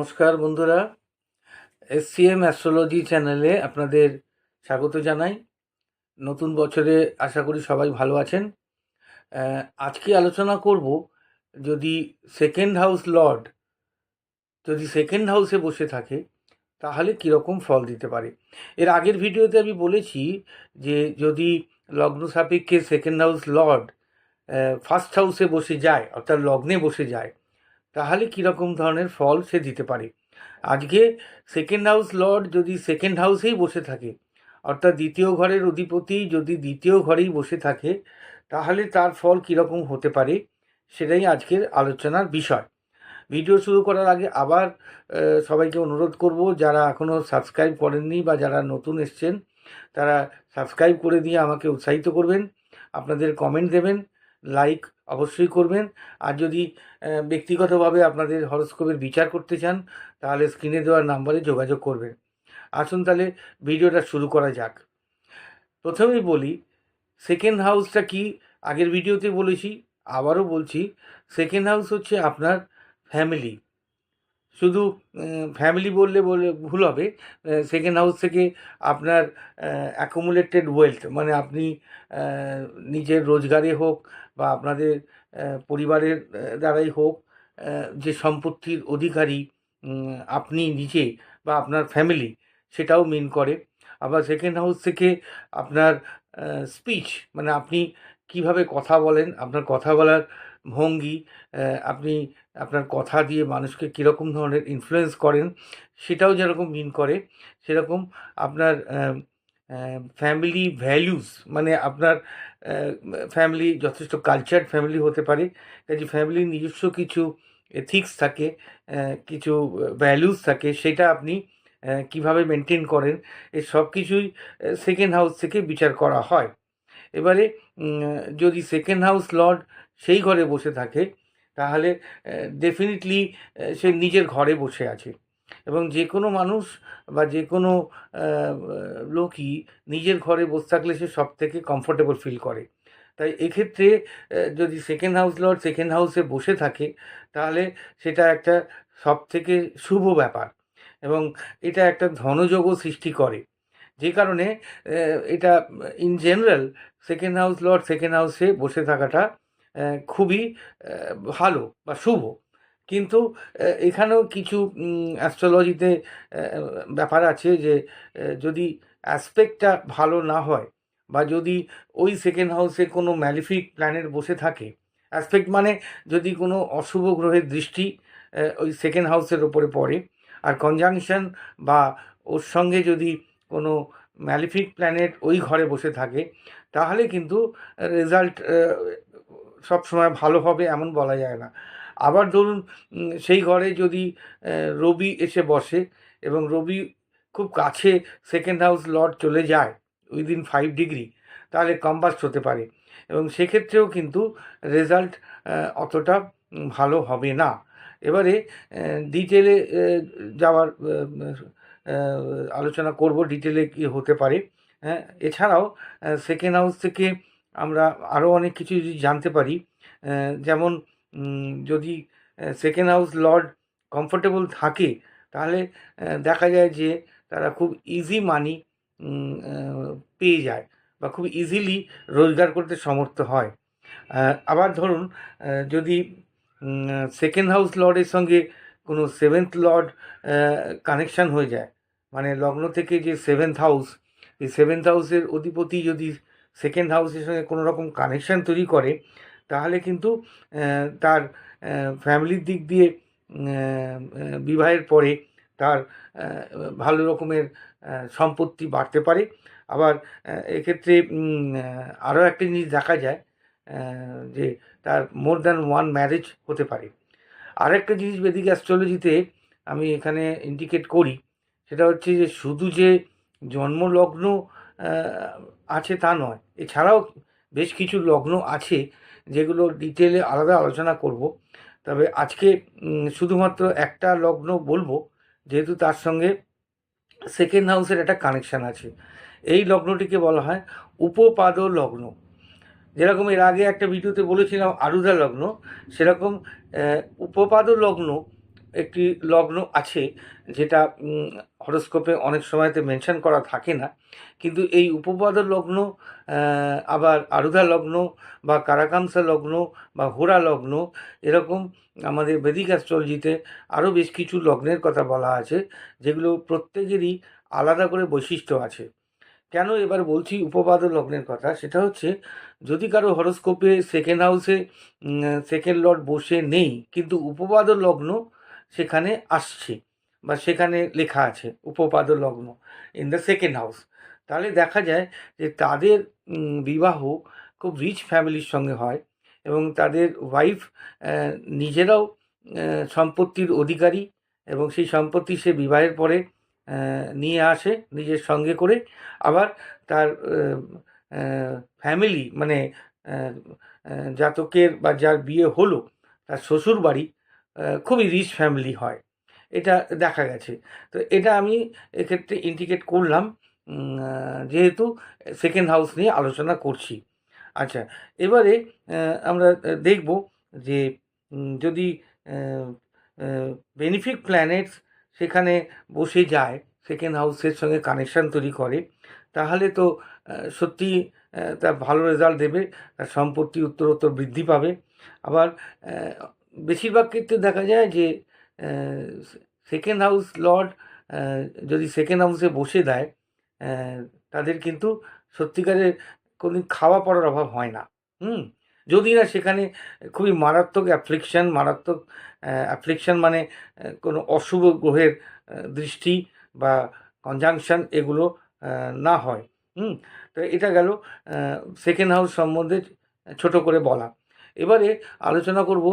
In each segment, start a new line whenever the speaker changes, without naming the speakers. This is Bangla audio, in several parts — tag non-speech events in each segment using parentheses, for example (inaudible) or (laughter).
নমস্কার বন্ধুরা। এস সি এম অ্যাস্ট্রোলজি চ্যানেলে আপনাদের স্বাগত জানাই। নতুন বছরে আশা করি সবাই ভালো আছেন। আজকে আলোচনা করব যদি সেকেন্ড হাউস লর্ড যদি সেকেন্ড হাউসে বসে থাকে, তাহলে কীরকম ফল দিতে পারে? এর আগের ভিডিওতে আমি বলেছি যে যদি লগ্ন সাপেক্ষে সেকেন্ড হাউস লর্ড ফার্স্ট হাউসে বসে যায়, অর্থাৎ লগ্নে বসে যায় তাহলে কীরকম ধরনের ফল সে দিতে পারে? আজকে সেকেন্ড হাউস লর্ড যদি সেকেন্ড হাউসেই বসে থাকে, অর্থাৎ দ্বিতীয় ঘরের অধিপতি যদি দ্বিতীয় ঘরেই বসে থাকে, তাহলে তার ফল কীরকম হতে পারে? সেটাই আজকের আলোচনার বিষয়। ভিডিও শুরু করার আগে আবার সবাইকে অনুরোধ করব, যারা এখনও সাবস্ক্রাইব করেননি বা যারা নতুন এসছেন, তারা সাবস্ক্রাইব করে দিয়ে আমাকে উৎসাহিত করবেন, আপনাদের কমেন্ট দেবেন লাইক অবশ্যই করবেন। আর যদি ব্যক্তিগতভাবে আপনাদের হরস্কোপের বিচার করতে চান, তাহলে স্ক্রিনে দেওয়ার নাম্বারে যোগাযোগ করবেন। আসুন তাহলে ভিডিওটা শুরু করা যাক। প্রথমেই বলি সেকেন্ড হাউসটা কি? আগের ভিডিওতে বলেছি, আবারও বলছি সেকেন্ড হাউস হচ্ছে আপনার ফ্যামিলি শুধু ফ্যামিলি বললে বলে ভুল হবে। সেকেন্ড হাউস থেকে আপনার অ্যাকুমুলেটেড ওয়েলথ মানে আপনি নিজের রোজগারে হোক বা আপনাদের পরিবারের দ্বারাই হোক যে সম্পত্তির অধিকারী আপনি নিজে বা আপনার ফ্যামিলি সেটাও মিন করে। আবার সেকেন্ড হাউস থেকে আপনার স্পিচ মানে আপনি কীভাবে কথা বলেন, আপনার কথা বলার ভঙ্গি আপনি আপনার কথা দিয়ে মানুষকে কীরকম ধরনের ইনফ্লুয়েন্স করেন, সেটাও যেরকম মিন করে, সেরকম আপনার ফ্যামিলি ভ্যালুস মানে আপনার ফ্যামিলি যথেষ্ট কালচার ফ্যামিলি হতে পারে কাজে ফ্যামিলির নিজস্ব কিছু এথিক্স থাকে কিছু ভ্যালুস থাকে, সেটা আপনি কীভাবে মেনটেন করেন এই সব কিছুই সেকেন্ড হাউস থেকে বিচার করা হয়। এবারে যদি সেকেন্ড হাউস লর্ড সেই ঘরে বসে থাকে তাহলে ডেফিনেটলি সে নিজের ঘরে বসে আছে। এবং যে কোনো মানুষ বা যে কোনো লোকই নিজের ঘরে বসে থাকলে সে সব থেকে কমফোর্টেবল ফিল করে। তাই এক্ষেত্রে যদি সেকেন্ড হাউস লর্ড সেকেন্ড হাউসে বসে থাকে, তাহলে সেটা একটা সব থেকে শুভ ব্যাপার। এবং এটা একটা ধনযোগও সৃষ্টি করে। যে কারণে এটা in general second house lord second হাউসে বসে থাকাটা খুবই ভালো বা শুভ। কিন্তু এখানেও কিছু অ্যাস্ট্রোলজিতে ব্যাপার আছে যে যদি অ্যাসপেক্টটা ভালো না হয় বা যদি ওই সেকেন্ড হাউসে কোনো ম্যালিফিক প্ল্যানেট বসে থাকে অ্যাসপেক্ট মানে যদি কোনো অশুভ গ্রহের দৃষ্টি ওই সেকেন্ড হাউসের ওপরে পড়ে, আর কনজাংশন বা ওর সঙ্গে যদি কোনো ম্যালিফিক প্ল্যানেট ওই ঘরে বসে থাকে, তাহলে কিন্তু রেজাল্ট সব সময় ভালো হবে এমন বলা যায় না। আবার ধরুন সেই ঘরে যদি রবি এসে বসে এবং রবি খুব কাছে সেকেন্ড হাউস লর্ড চলে যায় উইদিন ফাইভ ডিগ্রি তাহলে কম্বাস্ট হতে পারে। এবং সেক্ষেত্রেও কিন্তু রেজাল্ট অতটা ভালো হবে না। এবারে ডিটেলে যাওয়ার আলোচনা করব ডিটেলে কী হতে পারে হ্যাঁ? এছাড়াও সেকেন্ড হাউস থেকে আমরা আরও অনেক কিছু যদি জানতে পারি যেমন যদি সেকেন্ড হাউস লর্ড কমফোর্টেবল থাকে, তাহলে দেখা যায় যে তারা খুব ইজি মানি পেয়ে যায় বা খুব ইজিলি রোজগার করতে সমর্থ হয়। আবার ধরুন যদি সেকেন্ড হাউস লর্ডের সঙ্গে কোনো সেভেন্থ লর্ড কানেকশান হয়ে যায় মানে লগ্ন থেকে যে সেভেন্থ হাউস এই সেভেন্থ হাউসের অধিপতি যদি সেকেন্ড হাউসের সঙ্গে কোনো রকম কানেকশান তৈরি করে, তাহলে কিন্তু তার ফ্যামিলির দিক দিয়ে বিবাহের পরে তার ভালো রকমের সম্পত্তি বাড়তে পারে। আবার এক্ষেত্রে আরও একটা জিনিস দেখা যায় যে তার মোর দ্যান ওয়ান ম্যারেজ হতে পারে। আরেকটা জিনিস বেদিক অ্যাস্ট্রোলজিতে আমি এখানে ইন্ডিকেট করি, সেটা হচ্ছে যে শুধু যে জন্মলগ্ন আছে তা নয়। এছাড়াও বেশ কিছু লগ্ন আছে যেগুলো ডিটেলে আলাদা আলোচনা করব। তবে আজকে শুধুমাত্র একটা লগ্ন বলব, যেহেতু তার সঙ্গে সেকেন্ড হাউসের একটা কানেকশান আছে। এই লগ্নটিকে বলা হয় উপপাদ লগ্ন। যেরকম এর আগে একটা ভিডিওতে বলেছিলাম আরুদা লগ্ন, সেরকম উপপাদ লগ্ন একটি লগ্ন আছে যেটা হরস্কোপে অনেক সময়তে মেনশন করা থাকে না। কিন্তু এই উপপাদ লগ্ন আবার আরুধা লগ্ন বা কারাকামসা লগ্ন বা হোরা লগ্ন, এরকম আমাদের বেদিক অ্যাস্ট্রোলজিতে আরও বেশ কিছু লগ্নের কথা বলা আছে, যেগুলো প্রত্যেকেরই আলাদা করে বৈশিষ্ট্য আছে। কেন এবার বলছি উপপাদ লগ্নের কথা? সেটা হচ্ছে, যদি কারও হরস্কোপে সেকেন্ড হাউসে সেকেন্ড লর্ড বসে নেই, কিন্তু উপপাদ লগ্ন সেখানে আসছে বা সেখানে লেখা আছে উপপাদ লগ্ন ইন দ্য সেকেন্ড হাউস তাহলে দেখা যায় যে তাদের বিবাহ খুব রিচ ফ্যামিলির সঙ্গে হয় এবং তাদের ওয়াইফ নিজেরাও সম্পত্তির অধিকারী এবং সেই সম্পত্তি সে বিবাহের পরে নিয়ে আসে নিজের সঙ্গে করে। আবার তার ফ্যামিলি মানে জাতকের বা যার বিয়ে হলো, তার শ্বশুর বাড়ি খুবই রিচ ফ্যামিলি হয়। এটা দেখা গেছে। তো এটা আমি এক্ষেত্রে ইন্ডিকেট করলাম যেহেতু সেকেন্ড হাউস নিয়ে আলোচনা করছি। আচ্ছা এবারে আমরা দেখব যে যদি বেনিফিক প্ল্যানেটস সেখানে বসে যায় সেকেন্ড হাউসের সঙ্গে কানেকশান তৈরি করে, তাহলে তো সত্যি তার ভালো রেজাল্ট দেবে, তার সম্পত্তি উত্তরোত্তর বৃদ্ধি পাবে। আবার বেশিরভাগ ক্ষেত্রে দেখা যায় যে সেকেন্ড হাউস লর্ড যদি সেকেন্ড হাউসে বসে দেয় তাদের কিন্তু সত্যিকারের কোনোদিন খাওয়া পড়ার অভাব হয় না। হুম? যদি না সেখানে খুবই মারাত্মক অ্যাফ্লিকশন মারাত্মক অ্যাফ্লিকশন মানে কোনো অশুভ গ্রহের দৃষ্টি বা কনজাংশন এগুলো না হয়। হুম? তো এটা গেল সেকেন্ড হাউস সম্বন্ধে ছোট করে বলা। এবারে আলোচনা করব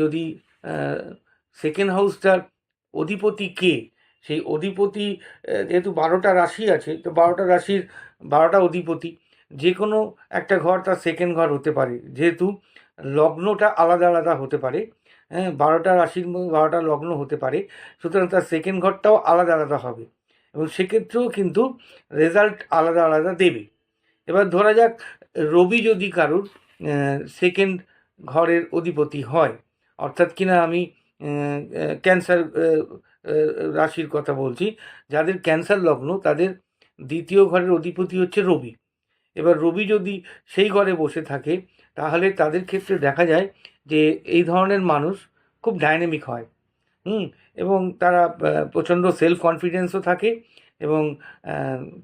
যদি সেকেন্ড হাউসটার অধিপতি কে? সেই অধিপতি যেহেতু বারোটা রাশি আছে, তো বারোটা রাশির বারোটা অধিপতি যে কোনো একটা ঘর তার সেকেন্ড ঘর হতে পারে। যেহেতু লগ্নটা আলাদা আলাদা হতে পারে হ্যাঁ বারোটা রাশির বারোটা লগ্ন হতে পারে, সুতরাং তার সেকেন্ড ঘরটাও আলাদা আলাদা হবে এবং সেক্ষেত্রেও কিন্তু রেজাল্ট আলাদা আলাদা দেবে। এবার ধরা যাক, রবি যদি কারুর সেকেন্ড ঘরের অধিপতি হয়। অর্থাৎ কিনা আমি ক্যান্সার রাশির কথা বলছি, যাদের ক্যান্সার লগ্ন তাদের দ্বিতীয় ঘরের অধিপতি হচ্ছে রবি। এবার রবি যদি সেই ঘরে বসে থাকে, তাহলে তাদের ক্ষেত্রে দেখা যায় যে এই ধরনের মানুষ খুব ডাইনামিক হয়। হুম, এবং তারা প্রচণ্ড সেলফ কনফিডেন্সও থাকে এবং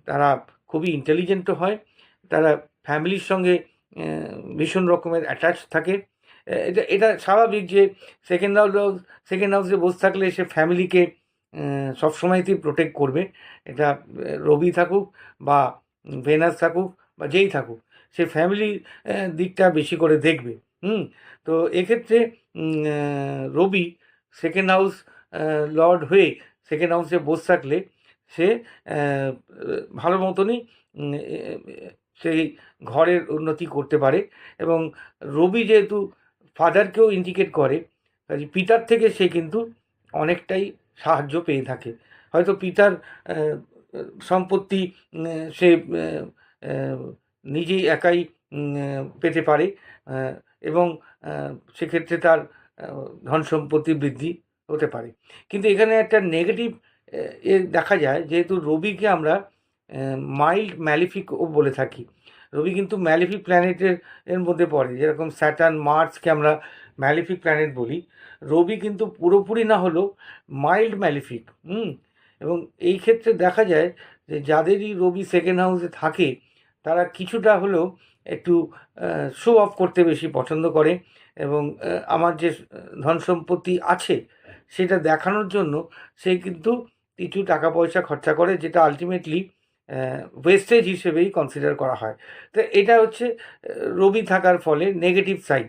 তারা খুবই ইন্টেলিজেন্টও হয়। তারা ফ্যামিলির সঙ্গে ভীষণ রকমের অ্যাটাচ থাকে। এটা এটা স্বাভাবিক যে সেকেন্ড হাউস হাউস সেকেন্ড হাউসে বসে থাকলে সে ফ্যামিলিকে সবসময়তেই প্রোটেক্ট করবে। এটা রবি থাকুক বা ভেনাস থাকুক বা যেই থাকুক, সে ফ্যামিলির দিকটা বেশি করে দেখবে। হুম? তো এক্ষেত্রে রবি সেকেন্ড হাউস লর্ড হয়ে সেকেন্ড হাউসে বসে থাকলে সে ভালো মতনই সেই ঘরের উন্নতি করতে পারে এবং রবি যেহেতু ফাদারকেও ইন্ডিকেট করে পিতার থেকে সে কিন্তু অনেকটাই সাহায্য পেয়ে থাকে। হয়তো পিতার সম্পত্তি সে নিজেই একাই পেতে পারে এবং সেক্ষেত্রে তার ধন সম্পত্তি বৃদ্ধি হতে পারে। কিন্তু এখানে একটা নেগেটিভ এ দেখা যায়, যেহেতু রবিকে আমরা মাইল্ড ম্যালিফিকও বলে থাকি। রবি কিন্তু ম্যালিফিক প্ল্যানেটের, এর মধ্যে পড়ে, যেরকম স্যাটার্ন, মার্সকে আমরা ম্যালিফিক প্ল্যানেট বলি। রবি কিন্তু পুরোপুরি না হলেও মাইল্ড ম্যালিফিক, হুম? এবং এই ক্ষেত্রে দেখা যায় যে যাদেরই রবি সেকেন্ড হাউসে থাকে, তারা কিছুটা হলেও একটু শো অফ করতে বেশি পছন্দ করে এবং আমার যে ধন সম্পত্তি আছে সেটা দেখানোর জন্য সে কিন্তু কিছু টাকা পয়সা খরচা করে, যেটা আলটিমেটলি ওয়েস্টেজ হিসেবেই কনসিডার করা হয়। তো এটা হচ্ছে রবি থাকার ফলে নেগেটিভ সাইড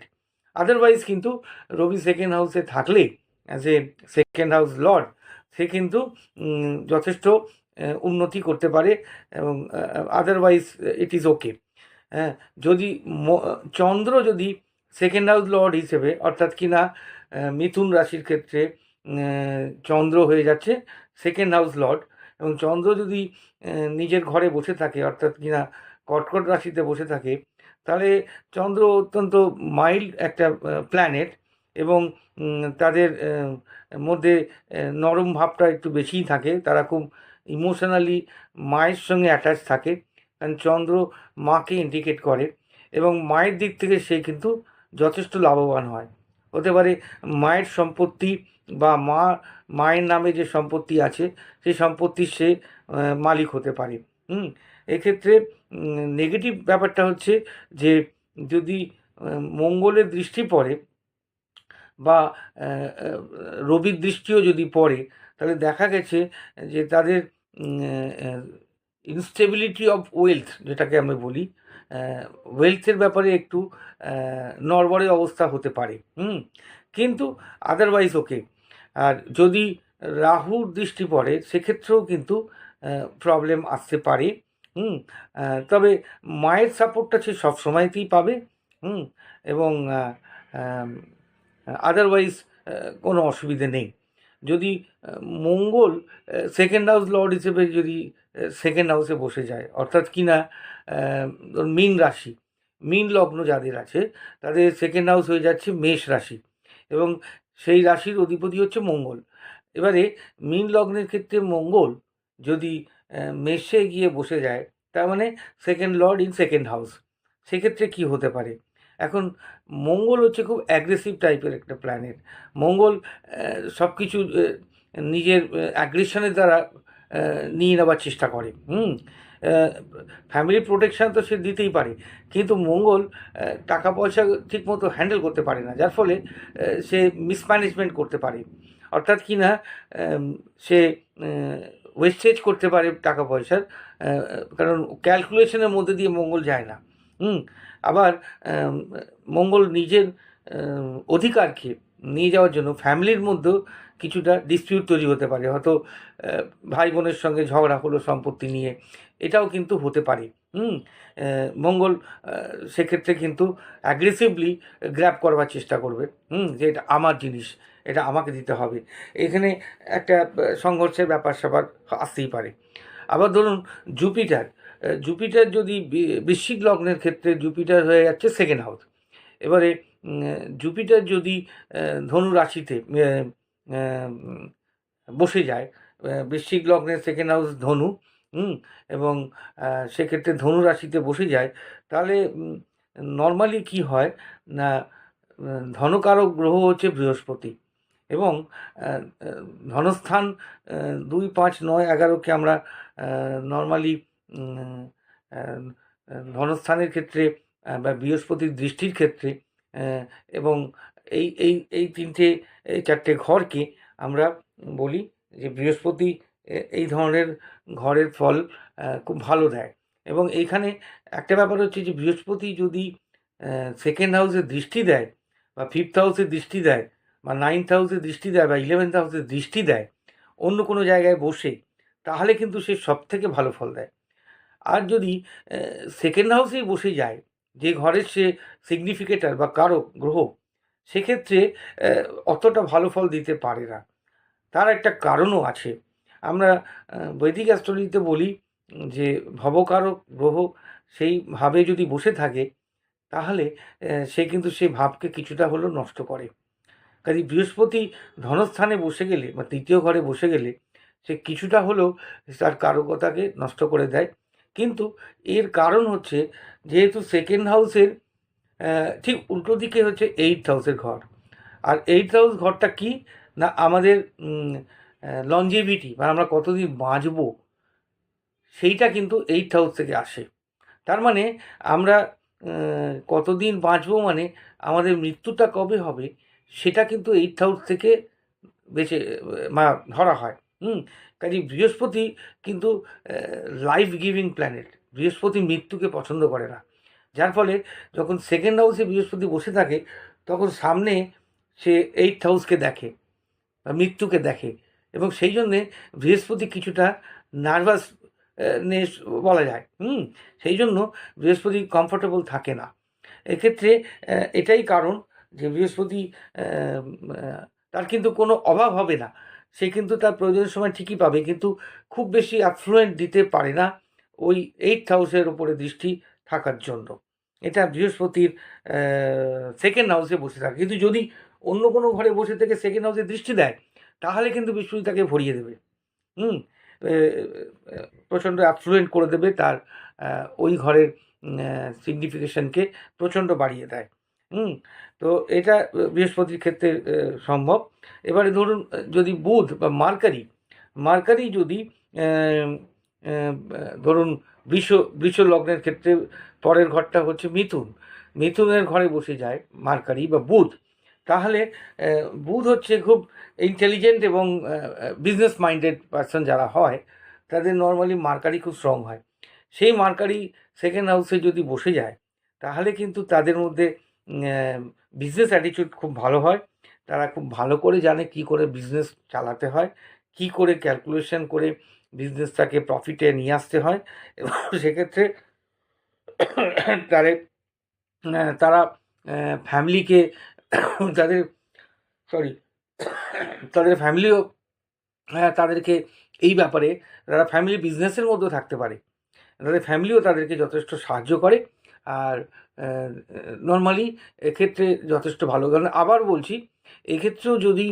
আদারওয়াইজ কিন্তু রবি সেকেন্ড হাউসে থাকলে as a second house lord সে কিন্তু যথেষ্ট উন্নতি করতে পারে এবং আদারওয়াইজ ইট ইজ ওকে হ্যাঁ যদি চন্দ্র যদি সেকেন্ড হাউস লর্ড হিসেবে, অর্থাৎ কিনা মিথুন রাশির ক্ষেত্রে চন্দ্র হয়ে যাচ্ছে সেকেন্ড হাউস লর্ড এবং চন্দ্র যদি নিজের ঘরে বসে থাকে, অর্থাৎ কিনা কটকট রাশিতে বসে থাকে, তাহলে চন্দ্র অত্যন্ত মাইল্ড একটা প্ল্যানেট এবং তাদের মধ্যে নরম ভাবটা একটু বেশিই থাকে, তারা খুব ইমোশনালি মায়ের সঙ্গে অ্যাটাচ থাকে, কারণ চন্দ্র মাকে ইন্ডিকেট করে এবং মায়ের দিক থেকে সে কিন্তু যথেষ্ট লাভবান হয়। হতে পারে মায়ের সম্পত্তি বা মা, মায়ের নামে যে সম্পত্তি আছে, সেই সম্পত্তির সে মালিক হতে পারে। হুম? এক্ষেত্রে নেগেটিভ ব্যাপারটা হচ্ছে যে, যদি মঙ্গলের দৃষ্টি পড়ে বা রবির দৃষ্টিও যদি পড়ে, তাহলে দেখা গেছে যে, তাদের ইনস্টেবিলিটি অফ ওয়েলথ যেটাকে আমি বলি ওয়েলথের ব্যাপারে একটু নড়বড়ে অবস্থা হতে পারে। হুম? কিন্তু আদারওয়াইজ ওকে আর যদি রাহুর দৃষ্টি পড়ে সেক্ষেত্রেও কিন্তু প্রবলেম আসতে পারে। হুম তবে মায়ের সাপোর্টটা সে সবসময়তেই পাবে। হুম এবং আদারওয়াইজ কোনো অসুবিধে নেই। যদি মঙ্গল সেকেন্ড হাউস লর্ড হিসেবে যদি সেকেন্ড হাউসে বসে যায় অর্থাৎ কি না আহ, মীন রাশি মীন লগ্ন যাদের আছে তাদের সেকেন্ড হাউস হয়ে যাচ্ছে মেষ রাশি। এবং সেই রাশির অধিপতি হচ্ছে মঙ্গল। এবারে মীন লগ্নের ক্ষেত্রে মঙ্গল যদি মেষে গিয়ে বসে যায়, তার মানে second lord in second house সেক্ষেত্রে কি হতে পারে? এখন মঙ্গল হচ্ছে খুব অ্যাগ্রেসিভ টাইপের একটা প্ল্যানেট মঙ্গল সব কিছু নিজের অ্যাগ্রেশনের দ্বারা নিয়ে নেওয়ার চেষ্টা করে। হুম? ফ্যামিলি প্রোটেকশান তো সে দিতেই পারে। কিন্তু মঙ্গল টাকা পয়সা ঠিকমতো হ্যান্ডেল করতে পারে না, যার ফলে সে মিসম্যানেজমেন্ট করতে পারে। অর্থাৎ কি না সে ওয়েস্টেজ করতে পারে টাকা পয়সার কারণ ক্যালকুলেশনের মধ্যে দিয়ে মঙ্গল যায় না। হুম, আবার মঙ্গল নিজের অধিকারকে নিয়ে যাওয়ার জন্য ফ্যামিলির মধ্যেও কিছুটা ডিসপিউট তৈরি হতে পারে। হয়তো ভাই বোনের সঙ্গে ঝগড়া হলো সম্পত্তি নিয়ে এটাও কিন্তু হতে পারে। হুম? মঙ্গল সেক্ষেত্রে কিন্তু অ্যাগ্রেসিভলি গ্র্যাব করবার চেষ্টা করবে। হুম? যে এটা আমার জিনিস, এটা আমাকে দিতে হবে। এখানে একটা সংঘর্ষের ব্যাপার স্যাপার আসতেই পারে। আবার ধরুন জুপিটার জুপিটার যদি বৃশ্চিক লগ্নের ক্ষেত্রে জুপিটার হয়ে যাচ্ছে সেকেন্ড হাউস এবারে জুপিটার যদি ধনু রাশিতে বসে যায় বৃশ্চিক লগ্নের সেকেন্ড হাউস ধনু হুম? এবং সেক্ষেত্রে ধনুরাশিতে বসে যায়। তাহলে নর্মালি কি হয়? না ধনকারক গ্রহ হচ্ছে বৃহস্পতি এবং ধনস্থান দুই পাঁচ নয় এগারোকে আমরা নর্মালি ধনস্থানের ক্ষেত্রে বা বৃহস্পতির দৃষ্টির ক্ষেত্রে এবং এই এই এই তিনটে, এই চারটে ঘরকে আমরা বলি যে বৃহস্পতি এই ধরনের ঘরের ফল খুব ভালো দেয়। এবং এইখানে একটা ব্যাপার হচ্ছে যে, বৃহস্পতি যদি সেকেন্ড হাউসে দৃষ্টি দেয় বা ফিফথ হাউসে দৃষ্টি দেয় বা নাইন্থ হাউসে দৃষ্টি দেয় বা ইলেভেন্থ হাউসে দৃষ্টি দেয় অন্য কোনো জায়গায় বসে, তাহলে কিন্তু সে সব থেকে ভালো ফল দেয়। আর যদি সেকেন্ড হাউসেই বসে যায়, যে ঘরের সে সিগনিফিকেটার বা কারক, গ্রহ, সেক্ষেত্রে অতটা ভালো ফল দিতে পারে না। তার একটা কারণও আছে। আমরা বৈদিক অ্যাস্ট্রোলজিতে বলি যে, ভবকারক গ্রহ সেইভাবে যদি বসে থাকে, তাহলে সে কিন্তু সেই ভাবকে কিছুটা হলেও নষ্ট করে। কাজে বৃহস্পতি ধনস্থানে বসে গেলে বা তৃতীয় ঘরে বসে গেলে, সে কিছুটা হলেও তার কারকতাকে নষ্ট করে দেয়। কিন্তু এর কারণ হচ্ছে, যেহেতু সেকেন্ড হাউসের ঠিক উল্টো দিকে হচ্ছে এইট হাউসের ঘর। আর এইট হাউস ঘরটা কি? না আমাদের লঞ্জেভিটি মানে আমরা কতদিন বাঁচবো, সেইটা কিন্তু এইট হাউস থেকে আসে। তার মানে আমরা কতদিন বাঁচবো মানে আমাদের মৃত্যুটা কবে হবে, সেটা কিন্তু এইট হাউস থেকে মা, ধরা হয়। হুম, কাজে বৃহস্পতি কিন্তু লাইফ গিভিং প্ল্যানেট বৃহস্পতি মৃত্যুকে পছন্দ করে না। যার ফলে যখন সেকেন্ড হাউসে বৃহস্পতি বসে থাকে, তখন সামনে সে এইট হাউসকে দেখে বা মৃত্যুকে দেখে। এবং সেই জন্যে বৃহস্পতি কিছুটা নার্ভাস নেস বলা যায়। হুম? সেই জন্য বৃহস্পতি কমফোর্টেবল থাকে না। এক্ষেত্রে এটাই কারণ যে বৃহস্পতি তার কিন্তু কোনো অভাব হবে না। সে কিন্তু তার প্রয়োজনের সময় ঠিকই পাবে, কিন্তু খুব বেশি অ্যাফ্লুয়েন্ট দিতে পারে না ওই এইট হাউসের উপরে দৃষ্টি থাকার জন্য। এটা বৃহস্পতির সেকেন্ড হাউসে বসে থাকে। কিন্তু যদি অন্য কোনো ঘরে বসে থেকে সেকেন্ড হাউসে দৃষ্টি দেয় তাহলে কিন্তু বৃহস্পতি তাকে ভরিয়ে দেবে। হুম? প্রচণ্ড অ্যাফ্লুয়েন্ট করে দেবে তার ওই ঘরের সিগনিফিকেশনকে প্রচণ্ড বাড়িয়ে দেয়। হুম? তো এটা বৃহস্পতির ক্ষেত্রে সম্ভব। এবারে ধরুন, যদি বুধ বা মার্কারি মার্কারি যদি ধরুন বৃষ বৃষ লগ্নের ক্ষেত্রে পরের ঘরটা হচ্ছে মিথুন। মিথুনের ঘরে বসে যায় মার্কারি বা বুধ। তাহলে বুধ হচ্ছে খুব ইন্টেলিজেন্ট এবং বিজনেস মাইন্ডেড পার্সন যারা হয়, তাদের নর্মালি মার্কারি খুব স্ট্রং হয়। সেই মার্কারি সেকেন্ড হাউসে যদি বসে যায়, তাহলে কিন্তু তাদের মধ্যে বিজনেস অ্যাটিটিউড খুব ভালো হয়। তারা খুব ভালো করে জানে কি করে বিজনেস চালাতে হয়, কি করে ক্যালকুলেশন করে বিজনেসটাকে প্রফিটে নিয়ে আসতে হয়। এবং সেক্ষেত্রে তারে তারা ফ্যামিলিকে (coughs) তাদের সরি (coughs) তাদের ফ্যামিলিও তাদেরকে এই ব্যাপারে, তারা ফ্যামিলি বিজনেসের মধ্যেও থাকতে পারে। তাদের ফ্যামিলিও তাদেরকে যথেষ্ট সাহায্য করে। আর নর্মালি এক্ষেত্রে যথেষ্ট ভালো। কারণ আবার বলছি, এক্ষেত্রেও যদি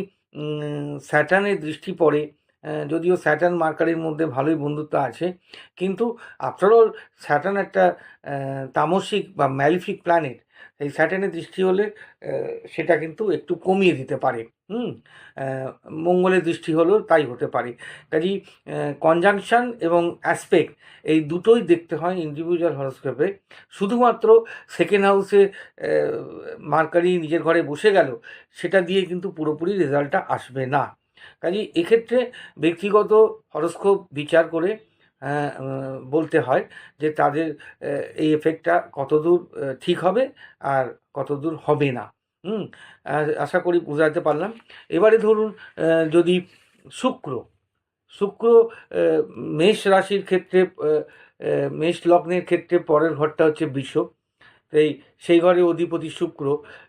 স্যাটার্নের দৃষ্টি পড়ে যদিও স্যাটার্ন মার্কারের মধ্যে ভালোই বন্ধুত্ব আছে, কিন্তু আফটারঅল স্যাটার্ন একটা তামসিক বা ম্যালিফিক প্ল্যানেট এই স্যাটার্নের দৃষ্টি হলে সেটা কিন্তু একটু কমিয়ে দিতে পারে, হুম? মঙ্গলের দৃষ্টি হলেও তাই হতে পারে। কাজেই কনজাংশন এবং অ্যাসপেক্ট এই দুটোই দেখতে হয় ইন্ডিভিজুয়াল হরস্কোপে শুধুমাত্র সেকেন্ড হাউসে মার্কারি নিজের ঘরে বসে গেল, সেটা দিয়ে কিন্তু পুরোপুরি রেজাল্টটা আসবে না। কাজেই এক্ষেত্রে ব্যক্তিগত হরস্কোপ বিচার করে বলতে হয় যে তাদের এই এফেক্টটা কতদূর ঠিক হবে আর কতদূর হবে না। হুম আশা করি বোঝাতে পারলাম। এবারে ধরুন যদি শুক্র শুক্র মেষ রাশির ক্ষেত্রে মেষ লগ্নের ক্ষেত্রে পরের ঘরটা হচ্ছে বৃষ। এই, সেই ঘরে অধিপতি শুক্র।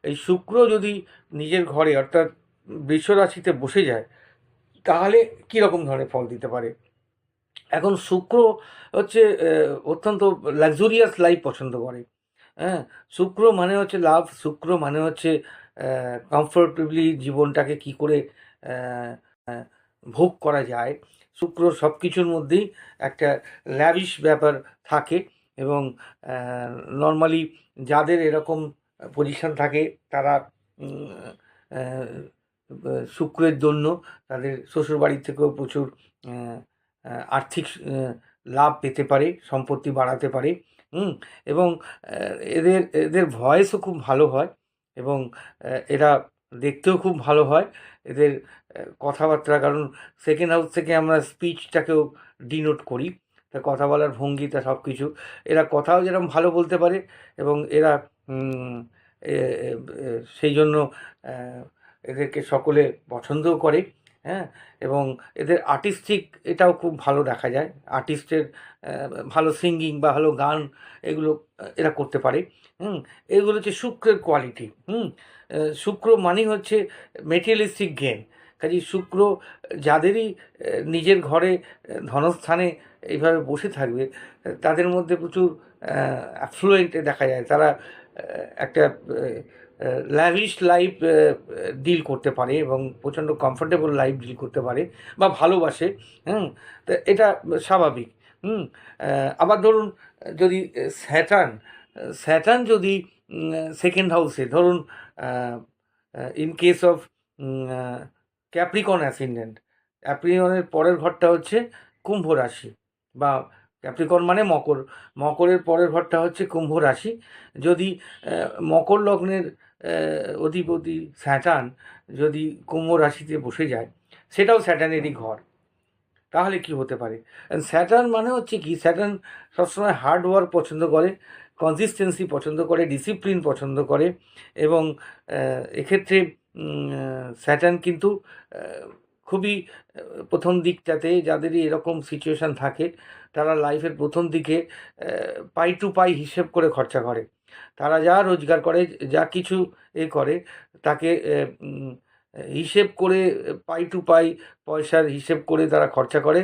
এই শুক্র যদি নিজের ঘরে অর্থাৎ বৃষ রাশিতে বসে যায়, তাহলে কীরকম ধরনের ফল দিতে পারে? এখন শুক্র হচ্ছে অত্যন্ত লাক্সুরিয়াস লাইফ পছন্দ করে। হ্যাঁ শুক্র মানে হচ্ছে লাভ শুক্র মানে হচ্ছে কমফোর্টেবলি জীবনটাকে কি করে ভোগ করা যায়। শুক্র সব কিছুর মধ্যেই একটা ল্যাভিশ ব্যাপার থাকে এবং নর্মালি যাদের এরকম পজিশন থাকে, তারা শুক্রের জন্য তাদের শ্বশুরবাড়ি থেকেও প্রচুর আর্থিক লাভ পেতে পারে, সম্পত্তি বাড়াতে পারে এবং এদের এদের ভয়েসও খুব ভালো হয় এবং এরা দেখতেও খুব ভালো হয়। এদের কথাবার্তা, কারণ সেকেন্ড হাউস থেকে আমরা স্পিচটাকেও ডিনোট করি, তা কথা বলার ভঙ্গিটা সব কিছু এরা কথাও যেরকম ভালো বলতে পারে এবং এরা সেই জন্য এদেরকে সকলে পছন্দও করে। হ্যাঁ? এবং এদের আর্টিস্টিক এটাও খুব ভালো দেখা যায়। আর্টিস্টের ভালো সিঙ্গিং বা ভালো গান এগুলো এরা করতে পারে। হুম? এগুলো হচ্ছে শুক্রের কোয়ালিটি হুম? শুক্র মানেই হচ্ছে মেটেরিয়ালিস্টিক গেম কাজে শুক্র যাদেরই নিজের ঘরে ধনস্থানে এইভাবে বসে থাকবে, তাদের মধ্যে প্রচুর অ্যাফ্লুয়েন্টে দেখা যায়। তারা একটা ল্যাভিশ লাইফ ডিল করতে পারে এবং প্রচণ্ড কমফোর্টেবল লাইফ ডিল করতে পারে বা ভালোবাসে, হুম? তা এটা স্বাভাবিক, হুম? আবার ধরুন, যদি স্যাটার্ন স্যাটার্ন যদি সেকেন্ড হাউসে ধরুন in case of Capricorn ascendant ক্যাপ্রিকনের পরের ঘরটা হচ্ছে কুম্ভ রাশি বা ক্যাপ্রিকন মানে মকর, মকরের পরের ঘরটা হচ্ছে কুম্ভ রাশি। যদি মকর লগ্নের অধিপতি স্যাটান যদি কুম্ভ রাশিতে বসে যায়, সেটাও স্যাটানেরই ঘর। তাহলে কি হতে পারে? স্যাটার্ন মানে হচ্ছে কি, স্যাটার্ন সবসময় হার্ডওয়ার্ক পছন্দ করে কনসিস্টেন্সি পছন্দ করে ডিসিপ্লিন পছন্দ করে এবং এক্ষেত্রে স্যাটার্ন কিন্তু খুবই প্রথম দিকটাতে যাদেরই এরকম সিচুয়েশান থাকে, তারা লাইফের প্রথম দিকে পাই টু পাই হিসেব করে খরচা করে। তারা যা রোজগার করে, যা কিছু এ করে, তাকে হিসেব করে, পাই টু পাই পয়সার হিসেব করে তারা খরচা করে।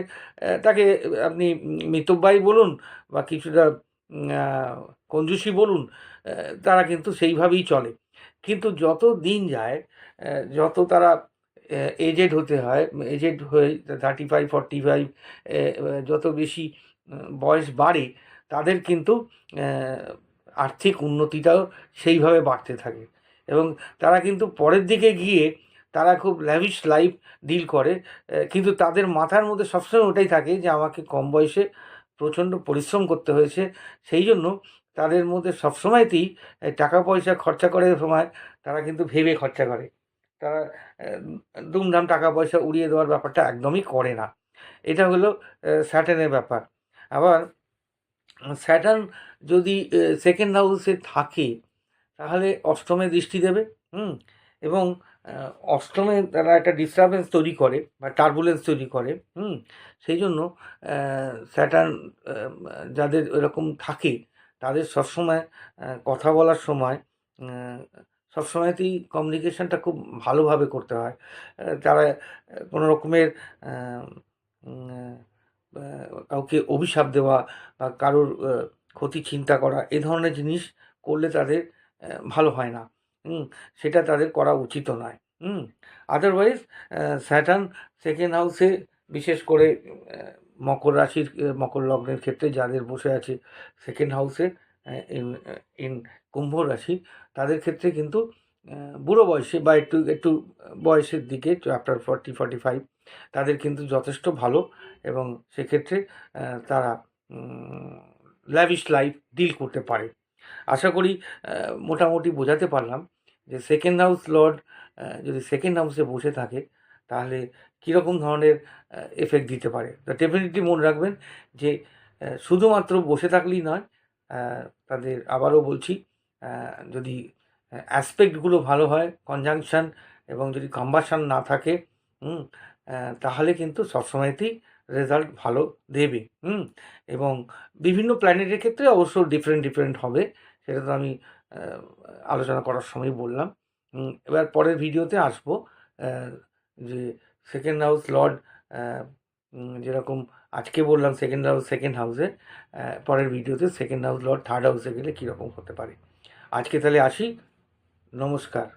তাকে, আপনি মিতব্যয়ী বলুন বা কিছুটা কঞ্জুসি বলুন তারা কিন্তু সেইভাবেই চলে। কিন্তু যত দিন যায় যত তারা এজেড হতে হয় এজেড হয়ে থার্টি ফাইভ ফর্টি ফাইভ যত বেশি বয়স বাড়ে, তাদের কিন্তু আর্থিক উন্নতিটাও সেইভাবে বাড়তে থাকে। এবং তারা কিন্তু পরের দিকে গিয়ে তারা খুব ল্যাভিশ লাইফ ডিল করে কিন্তু তাদের মাথার মধ্যে সবসময় ওটাই থাকে যে আমাকে কম বয়সে প্রচণ্ড পরিশ্রম করতে হয়েছে, সেই জন্য তাদের মধ্যে সবসময়তেই টাকা পয়সা খরচা করার সময় তারা কিন্তু ভেবে খরচা করে। তারা দুমধাম টাকা পয়সা উড়িয়ে দেওয়ার ব্যাপারটা একদমই করে না। এটা হলো স্যাটার্নের ব্যাপার। আবার স্যাটার্ন যদি সেকেন্ড হাউসে থাকে, তাহলে অষ্টমে দৃষ্টি দেবে, হুম? এবং অষ্টমে তারা একটা ডিস্টারবেন্স তৈরি করে বা টার্বুলেন্স তৈরি করে, হুম? সেই জন্য স্যাটার্ন যাদের এরকম থাকে, তাদের সবসময় কথা বলার সময় সবসময়তেই কমিউনিকেশনটা খুব ভালোভাবে করতে হয়। তারা কোনো রকমের কাউকে অভিশাপ দেওয়া বা কারোর ক্ষতি চিন্তা করা, এ ধরনের জিনিস করলে তাদের ভালো হয় না। সেটা তাদের করা উচিত নয়। হুম আদারওয়াইজ স্যাটার্ন সেকেন্ড হাউসে বিশেষ করে মকর রাশির মকর লগ্নের ক্ষেত্রে যাদের বসে আছে সেকেন্ড হাউসে ইন ইন কুম্ভ রাশি, তাদের ক্ষেত্রে কিন্তু বুড়ো বয়সে বা একটু একটু বয়সের দিকে আফটার ফর্টি ফর্টি ফাইভ তাদের কিন্তু যথেষ্ট ভালো এবং সেক্ষেত্রে তারা ল্যাভিশ লাইফ ডিল করতে পারে। আশা করি মোটামুটি বোঝাতে পারলাম যে সেকেন্ড হাউস লর্ড যদি সেকেন্ড হাউসে বসে থাকে, তাহলে কীরকম ধরনের এফেক্ট দিতে পারে? তো ডেফিনেটলি মনে রাখবেন যে শুধুমাত্র বসে থাকলেই নয় তাদের আবারও বলছি যদি অ্যাসপেক্টগুলো ভালো হয় কনজাংশন এবং যদি কম্বাসন না থাকে তাহলে কিন্তু সবসময়তেই রেজাল্ট ভালো দেবে, হুম? এবং বিভিন্ন প্ল্যানেটের ক্ষেত্রে অবশ্য ডিফারেন্ট ডিফারেন্ট হবে, সেটা তো আমি আলোচনা করার সময় বললাম এবার পরের ভিডিওতে আসব যে সেকেন্ড হাউস লর্ড যেরকম আজকে বললাম সেকেন্ড হাউস সেকেন্ড হাউসে পরের ভিডিওতে সেকেন্ড হাউস লর্ড থার্ড হাউসে গেলে কীরকম হতে পারে। আজকে তাহলে আসি, নমস্কার।